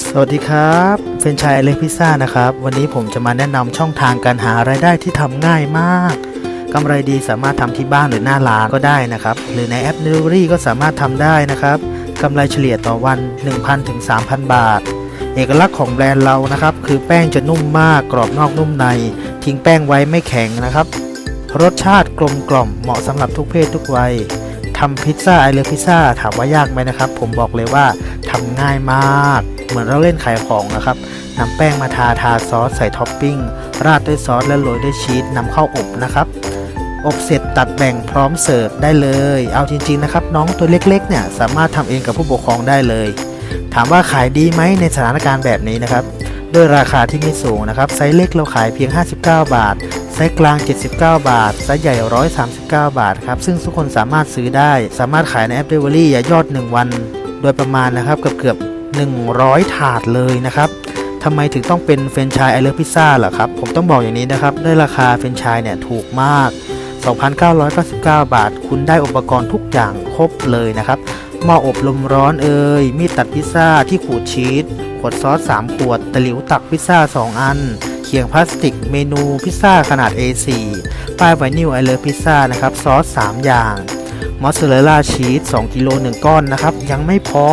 สวัสดีครับเฟรนชายเล็กพิซซ่านะครับ วันนี้ผมจะมาแนะนำช่องทางการหารายได้ที่ทำง่ายมากกำไรดีสามารถทำที่บ้านหรือหน้าร้านก็ได้นะครับ หรือในแอป Delivery ก็สามารถทำได้นะครับกำไรเฉลี่ยต่อวัน 1,000ถึง3,000 บาท เอกลักษณ์ของแบรนด์เรานะครับ คือแป้งจะนุ่มมากกรอบนอกนุ่มใน ทิ้งแป้งไว้ไม่แข็งนะครับ รสชาติกลมกล่อมเหมาะสำหรับทุกเพศทุกวัยทำพิซซ่าไอเลพิซซ่าถามว่ายากไหมนะครับ ผมบอกเลยว่าทำง่ายมาก เหมือนเราเล่นขายของนะครับนำแป้งมาทาทาซอสใส่ท็อปปิ้งราดด้วยซอสและโรยด้วยชีสนำเข้าอบนะครับ อบเสร็จตัดแบ่งพร้อมเสิร์ฟได้เลย เอาจริง ๆ นะครับ น้องตัวเล็กๆเนี่ยสามารถทำเองกับผู้ปกครองได้เลย ถามว่าขายดีไหมในสถานการณ์แบบนี้นะครับด้วยราคาที่ไม่สูงนะครับ ไซส์เล็กเราขายเพียง 59 บาท ไซส์กลาง 79 บาท ไซส์ใหญ่ 139 บาทครับ ซึ่งทุกคนสามารถซื้อได้ สามารถขายในแอป Delivery ยอด 1 วัน โดยประมาณนะครับเกือบเกือบ 100 ถาดเลยนะครับทำไมถึงต้องเป็นเฟรนช์ชายไอเลอพิซซ่าล่ะครับ ผมต้องบอกอย่างนี้นะครับด้วยราคาเฟรนช์ชายเนี่ยถูกมาก 2,999 บาท คุณได้อุปกรณ์ทุกอย่างครบเลยนะครับหม้ออบลมร้อนเอ่ยมีดตัดพิซซ่าที่ขูดชีสขวดซอส 3 ขวด ตะหลิวตักพิซซ่า 2 อัน เขียงพลาสติกเมนูพิซซ่าขนาด A4 ป้ายไวนิลไอเลอพิซซ่านะครับซอส 3 อย่างมอสซาเรลล่าชีส2กิโล1ก้อนนะครับ ยังไม่พอ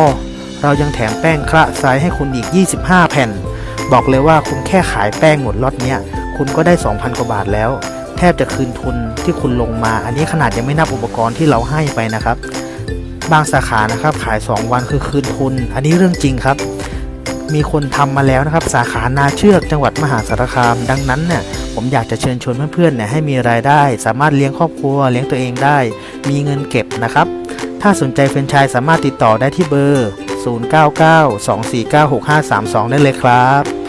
เรายังแถมแป้งคระไซส์ให้คุณอีก 25 แผ่น บอกเลยว่าคุณแค่ขายแป้งหมดล็อตเนี้ย คุณก็ได้ 2,000 กว่าบาทแล้ว แทบจะคืนทุนที่คุณลงมา อันนี้ขนาดยังไม่นับอุปกรณ์ที่เราให้ไปนะครับ บางสาขานะครับขาย 2 วันคือคืนทุน อันนี้เรื่องจริงครับ มีคนทำมาแล้วนะครับ สาขานาเชือกจังหวัดมหาสารคาม ดังนั้นเนี่ยผมอยากจะเชิญชวนเพื่อนๆเนี่ยให้มีรายได้ สามารถเลี้ยงครอบครัวเลี้ยงตัวเองได้ มีเงินเก็บนะครับ ถ้าสนใจแฟรนไชส์สามารถติดต่อได้ที่เบอร์ 0992496532 ได้เลยครับ